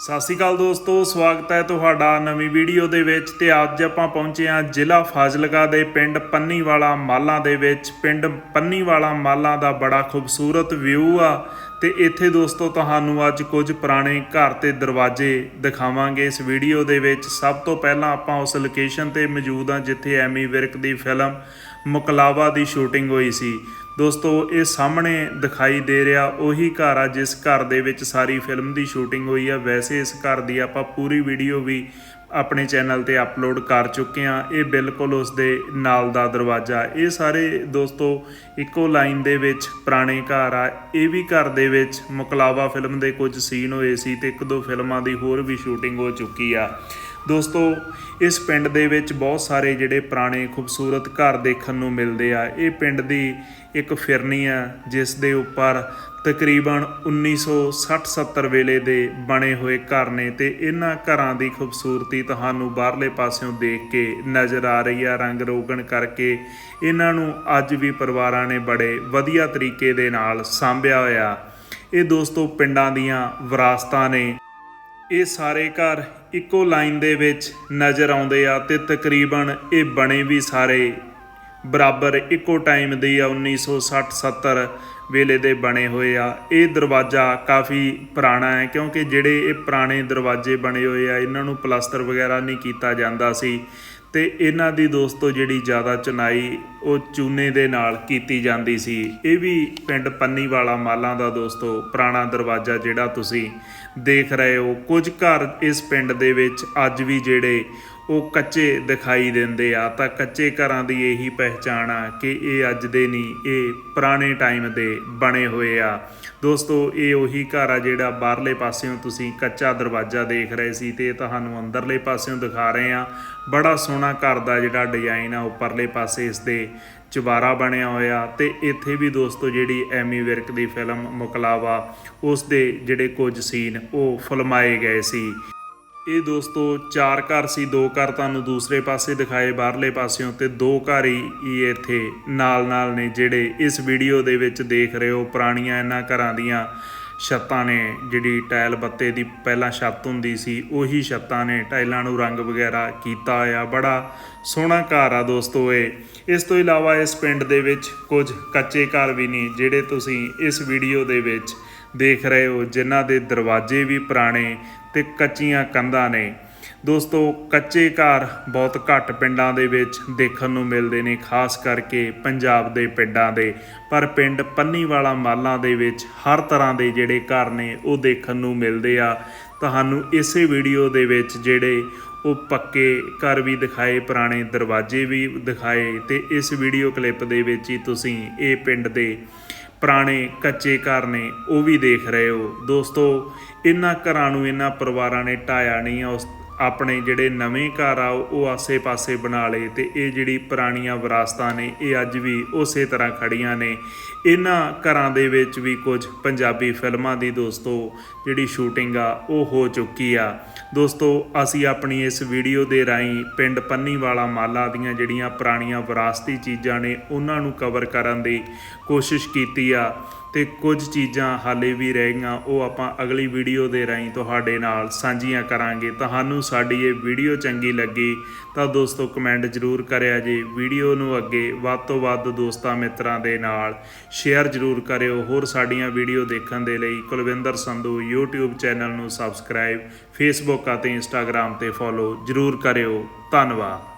ਸਤਿ ਸ਼੍ਰੀ ਅਕਾਲ ਦੋਸਤੋ, ਸਵਾਗਤ ਹੈ ਤੁਹਾਡਾ ਨਵੀਂ ਵੀਡੀਓ ਦੇ ਵਿੱਚ ਤੇ ਅੱਜ ਆਪਾਂ ਪਹੁੰਚੇ ਹਾਂ ਜ਼ਿਲ੍ਹਾ ਫਾਜ਼ਿਲਕਾ ਦੇ ਪਿੰਡ ਪੰਨੀਵਾਲਾ ਮਾਲਾਂ ਦੇ ਵਿੱਚ। ਪਿੰਡ ਪੰਨੀਵਾਲਾ ਮਾਲਾਂ ਦਾ ਬੜਾ ਖੂਬਸੂਰਤ ਵਿਊ ਆ ਤੇ ਇੱਥੇ ਦੋਸਤੋ ਤੁਹਾਨੂੰ ਅੱਜ ਕੁਝ ਪੁਰਾਣੇ ਘਰ ਤੇ ਦਰਵਾਜ਼ੇ ਦਿਖਾਵਾਂਗੇ। ਇਸ ਵੀਡੀਓ ਦੇ ਵਿੱਚ ਸਭ ਤੋਂ ਪਹਿਲਾਂ ਆਪਾਂ ਉਸ ਲੋਕੇਸ਼ਨ ਤੇ ਮੌਜੂਦ ਹਾਂ ਜਿੱਥੇ ਐਮੀ ਵਿਰਕ ਦੀ ਫਿਲਮ ਮੁਕਲਾਵਾ ਦੀ ਸ਼ੂਟਿੰਗ ਹੋਈ ਸੀ। ਦੋਸਤੋ, ਇਹ ਸਾਹਮਣੇ ਦਿਖਾਈ ਦੇ ਰਿਹਾ ਉਹੀ ਘਰ ਆ ਜਿਸ ਘਰ ਦੇ ਵਿੱਚ ਸਾਰੀ ਫਿਲਮ ਦੀ ਸ਼ੂਟਿੰਗ ਹੋਈ ਆ। ਵੈਸੇ ਇਸ ਘਰ ਦੀ ਆਪਾਂ ਪੂਰੀ ਵੀਡੀਓ ਵੀ ਆਪਣੇ ਚੈਨਲ ਤੇ ਅਪਲੋਡ ਕਰ ਚੁੱਕੇ ਆ। ਇਹ ਬਿਲਕੁਲ ਉਸ ਦੇ ਨਾਲ ਦਾ ਦਰਵਾਜ਼ਾ। ਇਹ ਸਾਰੇ ਦੋਸਤੋ, ਇੱਕੋ ਲਾਈਨ ਦੇ ਵਿੱਚ ਪੁਰਾਣੇ ਘਰ ਆ। ਇਹ ਵੀ ਘਰ ਦੇ ਵਿੱਚ ਮੁਕਲਾਵਾ ਫਿਲਮ ਦੇ ਕੁਝ ਸੀਨ ਹੋਏ ਸੀ ਤੇ ਇੱਕ ਦੋ ਫਿਲਮਾਂ ਦੀ ਹੋਰ ਵੀ ਸ਼ੂਟਿੰਗ ਹੋ ਚੁੱਕੀ ਆ। ਦੋਸਤੋ, ਇਸ ਪਿੰਡ ਦੇ ਵਿੱਚ ਬਹੁਤ ਸਾਰੇ ਜਿਹੜੇ ਪੁਰਾਣੇ ਖੂਬਸੂਰਤ ਘਰ ਦੇਖਣ ਨੂੰ ਮਿਲਦੇ ਆ। ਇਹ ਪਿੰਡ ਦੀ ਇੱਕ ਫਿਰਨੀ ਆ, ਜਿਸ ਦੇ ਉੱਪਰ ਤਕਰੀਬਨ 1960-70 ਵੇਲੇ ਦੇ ਬਣੇ ਹੋਏ ਘਰ ਨੇ ਤੇ ਇਹਨਾਂ ਘਰਾਂ ਦੀ ਖੂਬਸੂਰਤੀ ਤੁਹਾਨੂੰ ਬਾਹਰਲੇ ਪਾਸਿਓਂ ਦੇਖ ਕੇ ਨਜ਼ਰ ਆ ਰਹੀ ਆ। ਰੰਗ ਰੋਗਣ ਕਰਕੇ ਇਹਨਾਂ ਨੂੰ ਅੱਜ ਵੀ ਪਰਿਵਾਰਾਂ ਨੇ ਬੜੇ ਵਧੀਆ ਤਰੀਕੇ ਦੇ ਨਾਲ ਸਾਂਭਿਆ ਹੋਇਆ। ਇਹ ਦੋਸਤੋ, ਪਿੰਡਾਂ ਦੀਆਂ ਵਿਰਾਸਤਾਂ ਨੇ। ਇਹ ਸਾਰੇ ਘਰ ਇੱਕੋ ਲਾਈਨ ਦੇ ਵਿੱਚ ਨਜ਼ਰ ਆਉਂਦੇ ਆ ਤੇ ਤਕਰੀਬਨ ਇਹ ਬਣੇ ਵੀ ਸਾਰੇ। ਬਰਾਬਰ ਇੱਕੋ ਟਾਈਮ ਦੇ ਆ 1960-70 ਵੇਲੇ ਦੇ ਬਣੇ ਹੋਏ ਆ। ਇਹ ਦਰਵਾਜ਼ਾ ਕਾਫੀ ਪੁਰਾਣਾ ਹੈ ਕਿਉਂਕਿ ਜਿਹੜੇ ਇਹ ਪੁਰਾਣੇ ਦਰਵਾਜ਼ੇ ਬਣੇ ਹੋਏ ਆ, ਇਹਨਾਂ ਨੂੰ ਪਲਾਸਟਰ ਵਗੈਰਾ ਨਹੀਂ ਕੀਤਾ ਜਾਂਦਾ ਸੀ। ਤੇ ਇਹਨਾਂ ਦੀ ਦੋਸਤੋ ਜਿਹੜੀ ਜ਼ਿਆਦਾ ਚੁਨਾਈ ਉਹ ਚੂਨੇ ਦੇ ਨਾਲ ਕੀਤੀ ਜਾਂਦੀ ਸੀ। ਇਹ ਵੀ ਪਿੰਡ ਪੰਨੀਵਾਲਾ ਮਾਲਾਂ ਦਾ ਦੋਸਤੋ ਪੁਰਾਣਾ ਦਰਵਾਜ਼ਾ ਜਿਹੜਾ ਤੁਸੀਂ ਦੇਖ ਰਹੇ ਹੋ। ਕੁਝ ਘਰ ਇਸ ਪਿੰਡ ਦੇ ਵਿੱਚ ਅੱਜ ਵੀ ਜਿਹੜੇ ਉਹ ਕੱਚੇ ਦਿਖਾਈ ਦਿੰਦੇ ਆ। ਤਾਂ ਕੱਚੇ ਘਰਾਂ ਦੀ ਇਹੀ ਪਹਿਚਾਣ ਆ ਕਿ ਇਹ ਅੱਜ ਦੇ ਨਹੀਂ, ਇਹ ਪੁਰਾਣੇ ਟਾਈਮ ਦੇ ਬਣੇ ਹੋਏ ਆ। ਦੋਸਤੋ, ਇਹ ਉਹੀ ਘਰ ਆ ਜਿਹੜਾ ਬਾਹਰਲੇ ਪਾਸਿਓਂ ਤੁਸੀਂ ਕੱਚਾ ਦਰਵਾਜ਼ਾ ਦੇਖ ਰਹੇ ਸੀ ਤੇ ਇਹ ਤੁਹਾਨੂੰ ਅੰਦਰਲੇ ਪਾਸਿਓਂ ਦਿਖਾ ਰਹੇ ਆ। ਬੜਾ ਸੋਹਣਾ ਘਰ ਦਾ ਜਿਹੜਾ ਡਿਜ਼ਾਈਨ ਆ, ਉੱਪਰਲੇ ਪਾਸੇ ਇਸ ਦੇ ਚੁਬਾਰਾ ਬਣਿਆ ਹੋਇਆ। ਤੇ ਇੱਥੇ ਵੀ ਦੋਸਤੋ ਜਿਹੜੀ ਐਮੀ ਵਿਰਕ ਦੀ ਫਿਲਮ ਮੁਕਲਾਵਾ, ਉਸ ਦੇ ਜਿਹੜੇ ਕੁਝ ਸੀਨ ਉਹ ਫਿਲਮਾਏ ਗਏ ਸੀ। ਇਹ ਦੋਸਤੋ, ਚਾਰ ਘਰ ਸੀ, ਦੋ ਘਰ ਤੁਹਾਨੂੰ ਦੂਸਰੇ ਪਾਸੇ ਦਿਖਾਏ, ਬਾਹਰਲੇ ਪਾਸਿਓਂ ਤੇ ਦੋ ਘਰ ਹੀ ਇੱਥੇ ਨਾਲ-ਨਾਲ ਨੇ ਜਿਹੜੇ ਇਸ ਵੀਡੀਓ ਦੇ ਵਿੱਚ ਦੇਖ ਰਹੇ ਹੋ। ਪੁਰਾਣੀਆਂ ਇਹਨਾਂ ਘਰਾਂ ਦੀਆਂ ਛੱਤਾਂ ਨੇ, ਜਿਹੜੀ ਟਾਇਲ ਬੱਤੇ ਦੀ ਪਹਿਲਾਂ ਛੱਤ ਹੁੰਦੀ ਸੀ, ਉਹੀ ਛੱਤਾਂ ਨੇ, ਟਾਇਲਾਂ ਨੂੰ ਰੰਗ ਵਗੈਰਾ ਕੀਤਾ ਹੋਇਆ। ਬੜਾ ਸੋਹਣਾ ਘਰ ਆ ਦੋਸਤੋ ਇਹ। ਇਸ ਤੋਂ ਇਲਾਵਾ ਇਸ ਪਿੰਡ ਦੇ ਵਿੱਚ ਕੁਝ ਕੱਚੇ ਘਰ ਵੀ ਨੇ, ਜਿਹੜੇ ਤੁਸੀਂ ਇਸ ਵੀਡੀਓ ਦੇ ਵਿੱਚ ਦੇਖ ਰਹੇ ਹੋ, ਜਿਨ੍ਹਾਂ ਦੇ ਦਰਵਾਜ਼ੇ ਵੀ ਪੁਰਾਣੇ ਤੇ ਕੱਚੀਆਂ ਕੰਧਾਂ ਨੇ। ਦੋਸਤੋ, ਕੱਚੇ ਘਰ ਬਹੁਤ ਘੱਟ ਪਿੰਡਾਂ ਦੇ ਵਿੱਚ ਦੇਖਣ ਨੂੰ ਮਿਲਦੇ ਨੇ, ਖਾਸ ਕਰਕੇ ਪੰਜਾਬ ਦੇ ਪਿੰਡਾਂ ਦੇ। ਪਰ ਪਿੰਡ ਪੰਨੀਵਾਲਾ ਮਾਲਾਂ ਦੇ ਵਿੱਚ ਹਰ ਤਰ੍ਹਾਂ ਦੇ ਜਿਹੜੇ ਘਰ ਨੇ, ਉਹ ਦੇਖਣ ਨੂੰ ਮਿਲਦੇ ਆ। ਤੁਹਾਨੂੰ ਇਸੇ ਵੀਡੀਓ ਦੇ ਵਿੱਚ ਜਿਹੜੇ ਉਹ ਪੱਕੇ ਘਰ ਵੀ ਦਿਖਾਏ, ਪੁਰਾਣੇ ਦਰਵਾਜ਼ੇ ਵੀ ਦਿਖਾਏ ਤੇ ਇਸ ਵੀਡੀਓ ਕਲਿੱਪ ਦੇ ਵਿੱਚ ਹੀ ਤੁਸੀਂ ਇਹ ਪਿੰਡ ਦੇ ਪੁਰਾਣੇ ਕੱਚੇ ਘਰ ਨੇ, ਉਹ ਵੀ ਦੇਖ ਰਹੇ ਹੋ। ਦੋਸਤੋ, ਇਹਨਾਂ ਘਰਾਂ ਨੂੰ, ਇਹਨਾਂ ਪਰਿਵਾਰਾਂ ਨੇ ਢਾਇਆ ਨਹੀਂ ਆ, ਉਸ ਆਪਣੇ ਜਿਹੜੇ ਨਵੇਂ ਘਰ ਆ, ਉਹ ਆਸੇ-ਪਾਸੇ ਬਣਾ ਲਏ ਤੇ ਇਹ ਜਿਹੜੀ ਪੁਰਾਣੀਆਂ ਵਿਰਾਸਤਾਂ ਨੇ, ਇਹ ਅੱਜ ਵੀ ਉਸੇ ਤਰ੍ਹਾਂ ਖੜੀਆਂ ਨੇ। ਇਹਨਾਂ ਘਰਾਂ ਦੇ ਵਿੱਚ ਵੀ ਕੁਝ ਪੰਜਾਬੀ ਫਿਲਮਾਂ ਦੀ ਦੋਸਤੋ ਜਿਹੜੀ ਸ਼ੂਟਿੰਗ ਆ, ਉਹ ਹੋ ਚੁੱਕੀ ਆ। ਦੋਸਤੋ, ਅਸੀਂ ਆਪਣੀ ਇਸ ਵੀਡੀਓ ਦੇ ਰਾਹੀਂ ਪਿੰਡ ਪੰਨੀਵਾਲਾ ਮਾਲਾ ਦੀਆਂ ਜਿਹੜੀਆਂ ਪੁਰਾਣੀਆਂ ਵਿਰਾਸਤੀ ਚੀਜ਼ਾਂ ਨੇ, ਉਹਨਾਂ ਨੂੰ ਕਵਰ ਕਰਨ ਦੀ ਕੋਸ਼ਿਸ਼ ਕੀਤੀ ਆ। ਤੇ ਕੁਝ ਚੀਜ਼ਾਂ ਹਾਲੇ ਵੀ ਰਹਿ ਗਈਆਂ, ਉਹ ਆਪਾਂ ਅਗਲੀ ਵੀਡੀਓ ਦੇ ਰਾਹੀਂ ਤੁਹਾਡੇ ਨਾਲ ਸਾਂਝੀਆਂ ਕਰਾਂਗੇ। ਤੁਹਾਨੂੰ ਸਾਡੀ ਇਹ ਵੀਡੀਓ ਚੰਗੀ ਲੱਗੀ ਤਾਂ ਦੋਸਤੋ ਕਮੈਂਟ ਜ਼ਰੂਰ ਕਰਿਆ ਜੇ। ਵੀਡੀਓ ਨੂੰ ਅੱਗੇ ਵੱਧ ਤੋਂ ਵੱਧ ਦੋਸਤਾਂ ਮਿੱਤਰਾਂ ਦੇ ਨਾਲ ਸ਼ੇਅਰ ਜ਼ਰੂਰ ਕਰਿਓ। ਹੋਰ ਸਾਡੀਆਂ ਵੀਡੀਓ ਦੇਖਣ ਦੇ ਲਈ ਕੁਲਵਿੰਦਰ ਸੰਧੂ YouTube ਚੈਨਲ ਨੂੰ ਸਬਸਕ੍ਰਾਈਬ Facebook ਅਤੇ Instagram ਤੇ ਫੋਲੋ ਜ਼ਰੂਰ ਕਰਿਓ। ਧੰਨਵਾਦ।